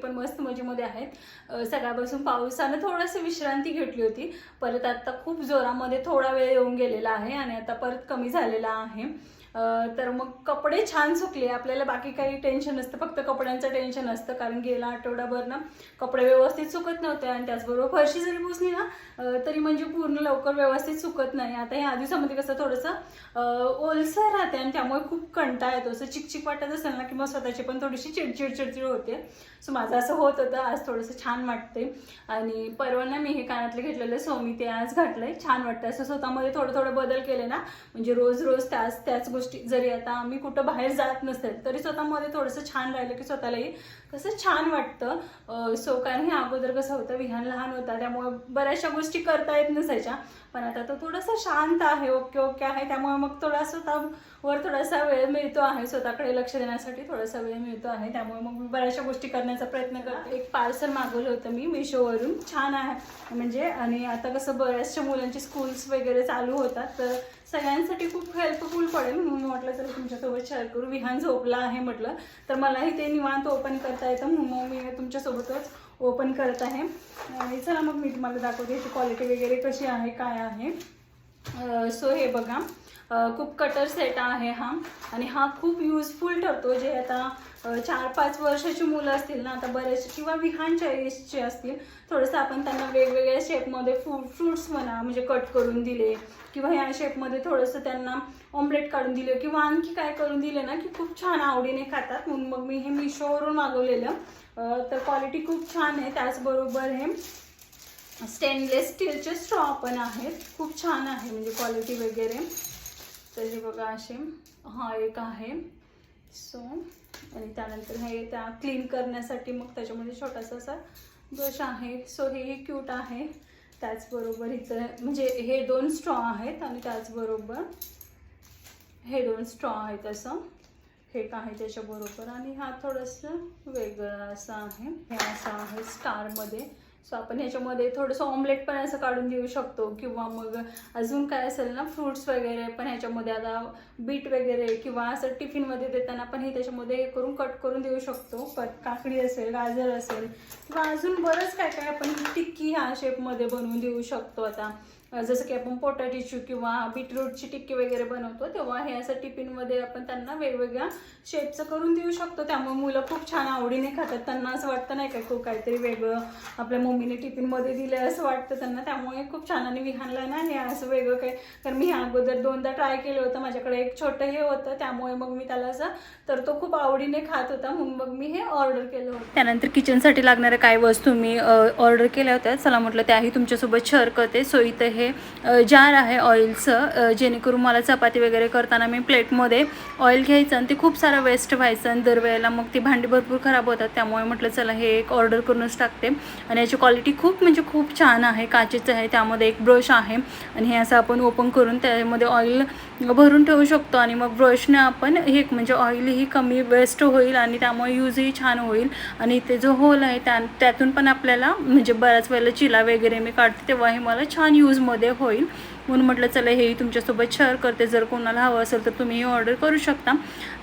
पण मस्त मजेमध्ये आहेत. सकाळपासून पावसानं थोडंसं विश्रांती घेतली होती. परत आता खूप जोरामध्ये थोडा वेळ येऊन गेलेला आहे आणि आता परत कमी झालेला आहे. तर मग कपडे छान सुकले. आपल्याला बाकी काही टेन्शन नसतं. फक्त कपड्यांचं टेन्शन असतं. कारण गेला आठवडाभर ना कपडे व्यवस्थित सुकत नव्हते आणि त्याचबरोबर फरशी जरी पुसली ना तरी म्हणजे पूर्ण लवकर व्यवस्थित सुकत नाही. आता ह्या दिवसामध्ये कसं थोडंसं ओलसर राहते आणि त्यामुळे खूप कंटाळा येतो. असं चिकचिक वाटत असेल ना किंवा स्वतःची पण थोडीशी चिडचिड चिडचिड होते. सो माझं असं होत होतं. आज थोडंसं छान वाटते आणि परवा ना मी हे कानातले घेतलेलं सोमी ते आज घातलंय. छान वाटतं असं स्वतःमध्ये थोडं थोडं बदल केले ना म्हणजे रोज रोज त्याच त्याच गोष्टी जरी आता आम्ही कुठं बाहेर जात नसेल तरी स्वतःमध्ये थोडंसं छान राहिलं की स्वतःलाही कसं छान वाटतं. सो कारण हे अगोदर कसं होतं विहान लहान होता त्यामुळे बऱ्याचशा गोष्टी करता येत नसायच्या. पण आता तो थोडासा शांत आहे ओके ओके आहे त्यामुळे मग थोडा स्वतःवर थोडासा वेळ मिळतो आहे स्वतःकडे लक्ष देण्यासाठी थोडासा वेळ मिळतो आहे. त्यामुळे मग बऱ्याचशा गोष्टी करण्याचा प्रयत्न करा एक पार्सल मागवलं होतं मी मिशोवरून छान आहे. म्हणजे आणि आता कसं बऱ्याचशा मुलांची स्कूल्स वगैरे चालू होतात तर सगळ्यांसाठी खूप हेल्पफुल पडेल. म्हणून म्हटलं तर तुमच्यासोबत शेअर करू. विहान झोपला आहे म्हटलं. तर मलाही ते निवांत ओपन करता येतं म्हणून मग मी तुमच्यासोबतच ओपन करत आहे. आणि चला मग मी तुम्हाला दाखवते याची क्वालिटी वगैरे कशी आहे काय आहे. सो हे बघा. खूप कटर सेट आहे हा. आणि हा खूप युजफुल ठरतो जे आता चार पाच वर्षाची मुलं असतील ना आता बरेच किंवा विहानच्या एजचे असतील थोडंसं आपण त्यांना वेगवेगळ्या शेपमध्ये फ्रूट फ्रूट्स म्हणा म्हणजे कट करून दिले किंवा ह्या शेपमध्ये थोडंसं त्यांना ऑमलेट काढून दिलं किंवा आणखी काय करून दिले ना की खूप छान आवडीने खातात. म्हणून मग मी हे मिशोवरून मागवलेलं. तर क्वालिटी खूप छान आहे त्याचबरोबर हे स्टेनलेस स्टीलचे स्ट्रॉ पण आहेत. खूप छान आहे म्हणजे क्वालिटी वगैरे. तर हे बघा असे हा एक आहे. सो आणि त्यानंतर हे त्या क्लीन करण्यासाठी मग त्याच्यामध्ये छोटासा असा ब्रश आहे. सो हे क्यूट आहे. त्याचबरोबर हिचं म्हणजे हे दोन स्ट्रॉ आहेत आणि त्याचबरोबर हे दोन स्ट्रॉ आहेत असं. हे आहे त्याच्याबरोबर आणि हा थोडंसं वेगळं असं आहे. हे असं आहे स्टारमध्ये सो आपण ह्याच्यामध्ये थोडंसं ऑमलेट पण असं काढून देऊ शकतो किंवा मग अजून काय असेल ना फ्रुट्स वगैरे पण ह्याच्यामध्ये आता बीट वगैरे किंवा असं टिफिनमध्ये देताना पण हे त्याच्यामध्ये हे करून कट करून देऊ शकतो. कट काकडी असेल गाजर असेल किंवा अजून बरंच काय काय आपण टिक्की ह्या शेपमध्ये बनवून देऊ शकतो आता. जसं की आपण पोटॅटोची किंवा बीटरूटची टिक्की वगैरे बनवतो तेव्हा हे असं टिफिनमध्ये आपण त्यांना वेगवेगळ्या शेपचं करून देऊ शकतो. त्यामुळे मुलं खूप छान आवडीने खातात. त्यांना असं वाटतं नाही का खूप काहीतरी वेगळं आपल्या मम्मीने टिफिनमध्ये दिलं असं वाटतं त्यांना. त्यामुळे खूप छान. आणि विहानला ना हे असं वेगळं काही कारण मी ह्या अगोदर दोनदा ट्राय केलं होतं. माझ्याकडे एक छोटं हे होतं. त्यामुळे मग मी त्याला असं तर तो खूप आवडीने खात होता. म्हणून मग मी हे ऑर्डर केलं होतं. त्यानंतर किचनसाठी लागणाऱ्या काही वस्तू मी ऑर्डर केल्या होत्या. चला म्हटलं त्याही तुमच्यासोबत शेअर करते. सो इथं हे जार आहे ऑइलचं जेणेकरून मला चपाती वगैरे करताना मी प्लेटमध्ये ऑइल घ्यायचं आणि ते खूप सारं वेस्ट व्हायचं आणि दरवेळेला मग ती भांडी भरपूर खराब होतात. त्यामुळे म्हटलं चला हे एक ऑर्डर करूनच टाकते. आणि याची क्वालिटी खूप म्हणजे खूप छान आहे. काचेचं आहे. त्यामध्ये एक ब्रश आहे. आणि हे असं आपण ओपन करून त्यामध्ये ऑइल भरून ठेवू शकतो आणि मग ब्रशने आपण हे म्हणजे ऑइलही कमी वेस्ट होईल आणि त्यामुळे यूजही छान होईल. आणि ते जो होल आहे त्या त्यातून पण आपल्याला म्हणजे बऱ्याच वेळेला चिला वगैरे मी काढते तेव्हा हे मला छान यूजमध्ये होईल. म्हणून म्हटलं चला हेही तुमच्यासोबत शेअर करते. जर कोणाला हवं असेल तर तुम्ही ऑर्डर करू शकता.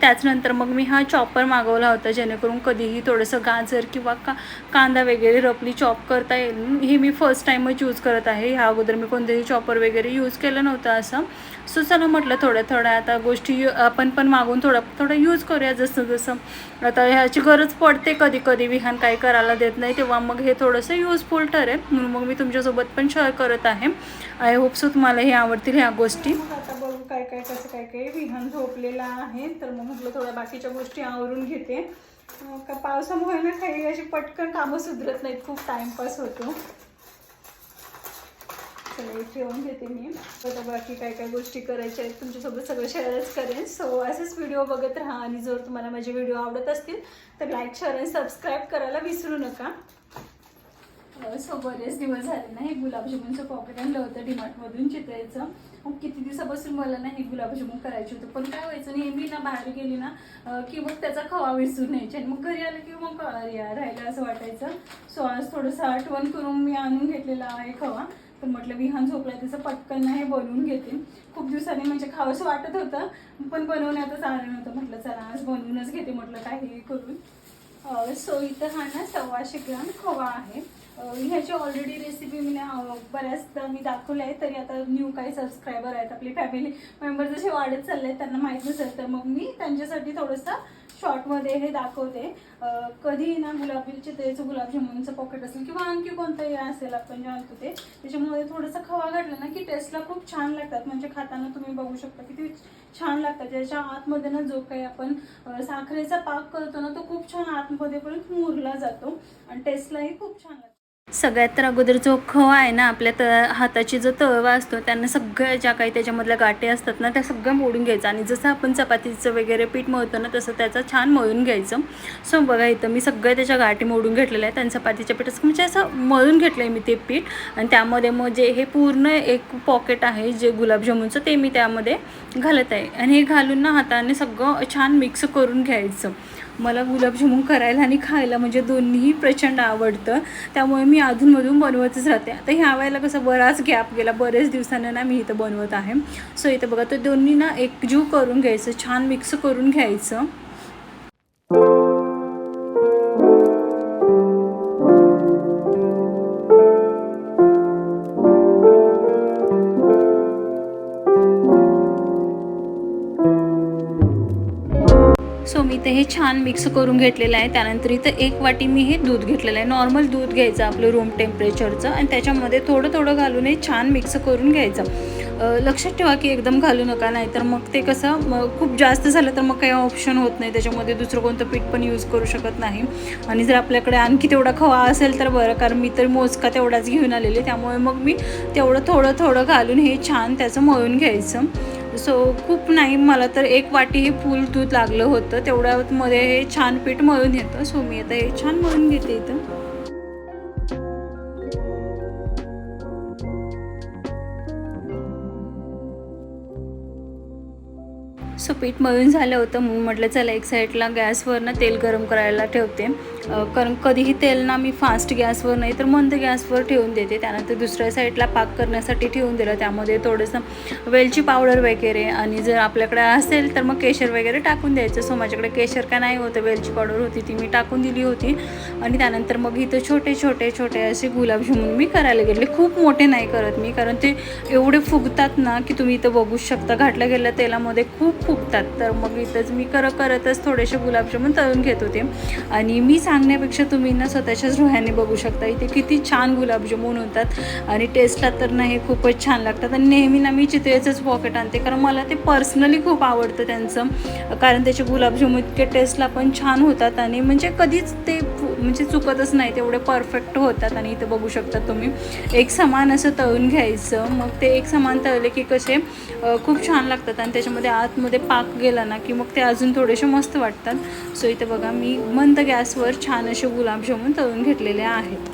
त्याचनंतर मग मी हा चॉपर मागवला होता जेणेकरून कधीही थोडंसं गाजर किंवा का कांदा वगैरे रफली चॉप करता येईल. हे मी फर्स्ट टाईमच यूज करत आहे. ह्या अगोदर मी कोणतेही चॉपर वगैरे यूज केलं नव्हतं असं. सो चला म्हटलं थोड्या थोड्या आता गोष्टी आपण पण मागून थोडं थोडं यूज करूया जसं जसं आता ह्याची गरज पडते कधी कधी विहान काही करायला देत नाही तेव्हा मग हे थोडंसं युजफुल ठरेल. म्हणून मग मी तुमच्यासोबत पण शेअर करत आहे. आय होप सो तुम्हाला हे आवडतील ह्या गोष्टी. आता बघू काय काय कसं काय काय विहान झोपलेला आहे. तर मग म्हटलं थोड्या बाकीच्या गोष्टी आवरून घेते. का पावसामुळे ना काही अशी पटकन कामं सुधरत नाहीत. खूप टाइमपास होतो. चला ठेवून घेते मी. आता बाकी काय काय गोष्टी करायच्या आहेत तुमच्यासोबत सगळं शेअरच करेन. सो असेच व्हिडिओ बघत राहा. आणि जर तुम्हाला माझे व्हिडिओ आवडत असतील तर लाईक शेअर आणि सबस्क्राईब करायला विसरू नका. सो बरेच दिवस झाले ना हे गुलाबजामुनचं पॉकेट आणलं होतं डिमार्टमधून चितळेचं. मग किती दिवसापासून मला ना हे गुलाबजामुन करायचे होते. पण काय व्हायचं नेहमी ना बाहेर गेली ना की मग त्याचा खवा विसरून यायचे आणि मग घरी आलं की मग या राहिलं असं वाटायचं. सो आज थोडंसं आठवण करून मी आणून घेतलेला आहे खवा. तर म्हटलं विहान झोपला त्याचं पटकन हे बनवून घेते. खूप दिवसांनी म्हणजे खावंसं वाटत होतं पण बनवण्यातच आलं नव्हतं. म्हटलं चला आज बनवूनच घेते. म्हटलं काही करून. सो इथं हा ना सव्वाशे ग्राम खवा आहे. ह्याची ऑलरेडी रेसिपी मी ना, बऱ्याचदा मी दाखवले आहे तरी आता न्यू काही सबस्क्रायबर आहेत आपली फॅमिली मेंबर जसे वाढत चालले आहेत त्यांना माहीत नसेल तर मग मी त्यांच्यासाठी थोडंसं शॉर्टमध्ये हे दाखवते. कधीही कधी ना गुलाबीचे तेच गुलाबजामुनचं पॉकेट असेल किंवा आणखी कोणतं हे असेल आपण जे आणतो ते त्याच्यामध्ये थोडंसं खवा घातलं ना की टेस्टला खूप छान लागतात. म्हणजे खाताना तुम्ही बघू शकता किती छान लागतात. त्याच्या आतमध्ये ना जो काही आपण साखरेचा पाक करतो ना तो खूप छान आतमध्ये पण मुरला जातो आणि टेस्टलाही खूप छान लागतो सगळ्यात तर अगोदर जो खवा आहे ना आपल्या त हाताची जो तळवा असतो त्यांना सगळ्या ज्या काही त्याच्यामधल्या गाठी असतात ना त्या सगळ्या मोडून घ्यायचं. आणि जसं आपण चपातीचं वगैरे पीठ मळतो ना तसं त्याचं छान मळून घ्यायचं. सो बघा इथं मी सगळ्या त्याच्या गाठी मोडून घेतलेल्या आहेत. आणि चपातीच्या पीठ म्हणजे असं मळून घेतलं आहे मी ते पीठ. आणि त्यामध्ये मग जे हे पूर्ण एक पॉकेट आहे जे गुलाबजामुनचं ते मी त्यामध्ये घालत आहे. आणि हे घालून ना हाताने सगळं छान मिक्स करून घ्यायचं. मला गुलाबजामुन करायला आणि खायला म्हणजे दोन्हीही प्रचंड आवडतं. त्यामुळे मी मी अधूनमधून बनवतच राहते. आता ह्या वेळेला कसं बराच गॅप गेला. बरेच दिवसांना ना मी इथं बनवत आहे. सो इथं बघा तो दोन्ही ना एकजीव करून घ्यायचं छान मिक्स करून घ्यायचं. सो मी ते हे छान मिक्स करून घेतलेलं आहे. त्यानंतर इथं एक वाटी मी हे दूध घेतलेलं आहे. नॉर्मल दूध घ्यायचं आपलं रूम टेम्परेचरचं आणि त्याच्यामध्ये थोडं थोडं घालून हे छान मिक्स करून घ्यायचं. लक्षात ठेवा की एकदम घालू नका नाहीतर मग ते कसं मग खूप जास्त झालं तर मग काही ऑप्शन होत नाही. त्याच्यामध्ये दुसरं कोणतं पीठ पण यूज करू शकत नाही. आणि जर आपल्याकडे आणखी तेवढा खवा असेल तर बरं कारण मी तर मोजका तेवढाच घेऊन आलेले त्यामुळे मग मी तेवढं थोडं थोडं घालून हे छान त्याचं मळून घ्यायचं. सो खूप नाही मला तर एक वाटी फूल फुल दूध लागलं होतं. तेवढ्यामध्ये हे छान पीठ मळून येतं. सो मी आता हे छान मळून घेते इथं. सो पीठ मळून झालं होतं. म्हणून म्हटलं चला एक साईडला गॅसवर ना तेल गरम करायला ठेवते. कारण कधीही तेल ना मी फास्ट गॅसवर नाही तर मंद गॅसवर ठेवून देते. त्यानंतर दुसऱ्या साईडला पाक करण्यासाठी ठेवून दिलं. त्यामध्ये थोडंसं वेलची पावडर वगैरे आणि जर आपल्याकडे असेल तर मग केशर वगैरे टाकून द्यायचं. सो माझ्याकडे केशर का नाही होतं? वेलची पावडर होती ती मी टाकून दिली होती. आणि त्यानंतर मग इथं छोटे छोटे छोटे असे गुलाबजामुन मी करायला गेले. खूप मोठे नाही करत मी कारण ते एवढे फुगतात ना की तुम्ही इथं बघू शकता. घातल्या गेल्या तेलामध्ये खूप फुगतात. तर मग इथंच मी करत करतच थोडेसे गुलाबजामुन तळून घेत होते. आणि मी सांगण्यापेक्षा तुम्ही ना स्वतःच्याच डोळ्याने बघू शकता. इथे किती छान गुलाबजामुन होतात आणि टेस्टला तर ना हे खूपच छान लागतात. आणि नेहमी ना मी चितळेचंच पॉकेट आणते. कारण मला ते पर्सनली खूप आवडतं त्यांचं. कारण त्याचे गुलाबजामुन इतके टेस्टला पण छान होतात आणि म्हणजे कधीच ते म्हणजे चुकतच नाही तेवढे परफेक्ट होतात आणि इथं बघू शकता तुम्ही. एक समान असं तळून घ्यायचं मग ते एक समान तळले की कसे खूप छान लागतात आणि त्याच्यामध्ये आतमध्ये पाक गेला ना की मग ते अजून थोडेसे मस्त वाटतात. सो इथं बघा मी मंद गॅसवर छान असे गुलाबजामुन तळून घेतलेले आहेत.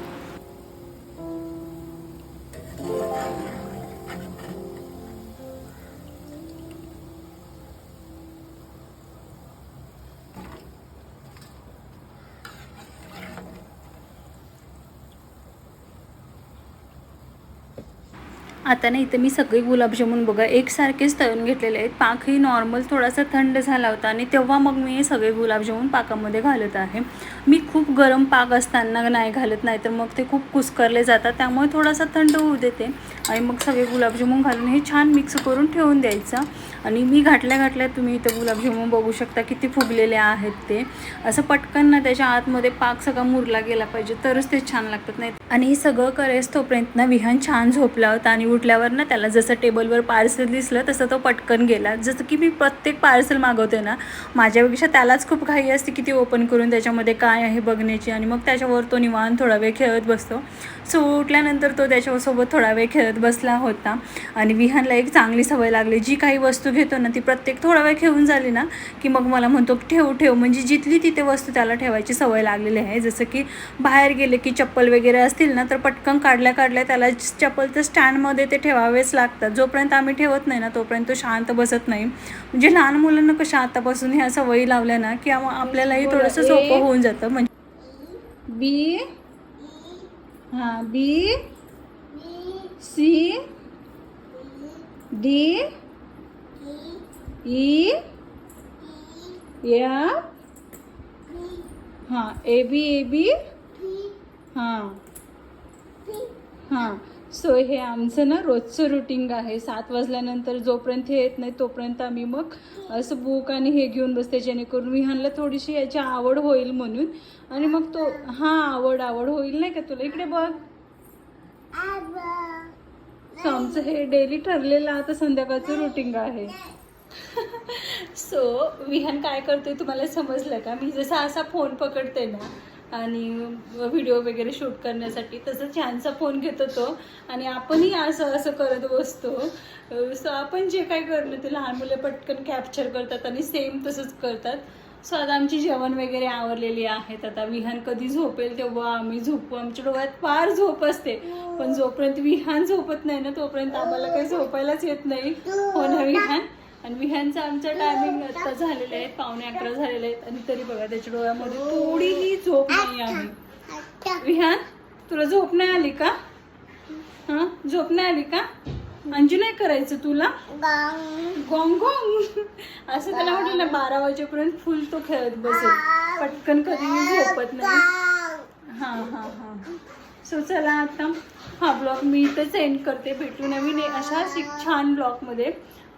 आता ना इथं मी सगळे गुलाबजामुन बघा एकसारखेच तळून घेतलेले आहेत. पाकही नॉर्मल थोडासा थंड झाला होता आणि तेव्हा मग मी हे सगळे गुलाबजामुन पाकामध्ये घालत आहे. मी खूप गरम पाक असताना नाही घालत नाही तर मग ते खूप कुस्करले जातात. त्यामुळे थोडासा थंड होऊ देते. आणि मग सगळे गुलाबजामुन घालून हे छान मिक्स करून ठेवून द्यायचं. आणि मी घातल्या घातल्या तुम्ही इथं गुलाबजामुन बघू शकता किती फुगलेले आहेत ते. असं पटकन ना त्याच्या आतमध्ये पाक सगळा मुरला गेला पाहिजे तरच ते छान लागतात. नाही आणि हे सगळं करेस तोपर्यंत ना विहान छान झोपला होता आणि उठल्यावर ना त्याला जसं टेबलवर पार्सल दिसलं तसं तो पटकन गेला. जसं की मी प्रत्येक पार्सल मागवते ना माझ्यापेक्षा त्यालाच खूप घाई असते की ती ओपन करून त्याच्यामध्ये काय आहे बघण्याची. आणि मग त्याच्यावर तो निवान थोडा वेळ खेळत बसतो. सो उठल्यानंतर तो त्याच्यासोबत थोडा वेळ खेळत बसला होता. आणि विहानला एक चांगली सवय लागली. जी काही वस्तू घेतो ना ती प्रत्येक थोडा वेळ खेळून झाली ना की मग मला म्हणतो ठेव ठेव. म्हणजे जिथली तिथे वस्तू त्याला ठेवायची सवय लागलेली आहे. जसं की बाहेर गेले की चप्पल वगैरे असतील ना तर पटकन काढल्या काढल्या त्याला चप्पलचं स्टँडमध्ये ते ठेवावेच लागतात. जोपर्यंत आम्ही ठेवत नाही ना तोपर्यंत तो शांत बसत नाही. म्हणजे लहान मुलांना कशा आतापासून ह्या सवयी लावल्या ना की आपल्यालाही थोडंसं सोपं होऊन जातं. म्हणजे बी. हां बी सी? डी? ई? या? हां ए बी ए बी? हां. हां. सो हे आमचं ना रोजचं रुटीन आहे. सात वाजल्यानंतर जोपर्यंत हे येत नाही तोपर्यंत आम्ही मग असं बुक आणि हे घेऊन बसते जेणेकरून विहानला थोडीशी याची आवड होईल म्हणून. आणि मग तो हां आवड आवड होईल नाही का तुला? इकडे बघ. सो आमचं हे डेली ठरलेलं आता संध्याकाळचं रुटीन आहे. सो विहान काय करतोय तुम्हाला समजलं का? मी जसा असा फोन पकडते ना आणि व्हिडिओ वगैरे शूट करण्यासाठी. तसं छानसा फोन घेत होतो आणि आपणही असं असं करत बसतो. सो आपण जे काय करणं ते लहान मुलं पटकन कॅप्चर करतात आणि सेम तसंच करतात. सो आता आमची जेवण वगैरे आवरलेली आहेत आता विहान कधी झोपेल तेव्हा आम्ही झोपू. आमच्या डोळ्यात फार झोप असते. पण जोपर्यंत विहान झोपत नाही ना तोपर्यंत आम्हाला काही झोपायलाच येत नाही. हो ना विहान? आणि विहानचं आमचं टायमिंग आता झालेलं आहे. पावणे अकरा झालेले आहेत. आणि तरी बघा त्याच्या डोळ्यामध्ये थोडीही झोप नाही आहे विहान तुला झोप नाही आली का? हा? झोप नाही आली का? अंजू नाही करायचं तुला? Gong gong. असं त्याला म्हटलं ना बारा वाजेपर्यंत फुल तो खेळत बसेल. पटकन कधी झोपत नाही. हां हां हां. सो चला आता हा ब्लॉग मी इथं सेंड करते. भेटू नवीन अशाच एक छान ब्लॉगमध्ये.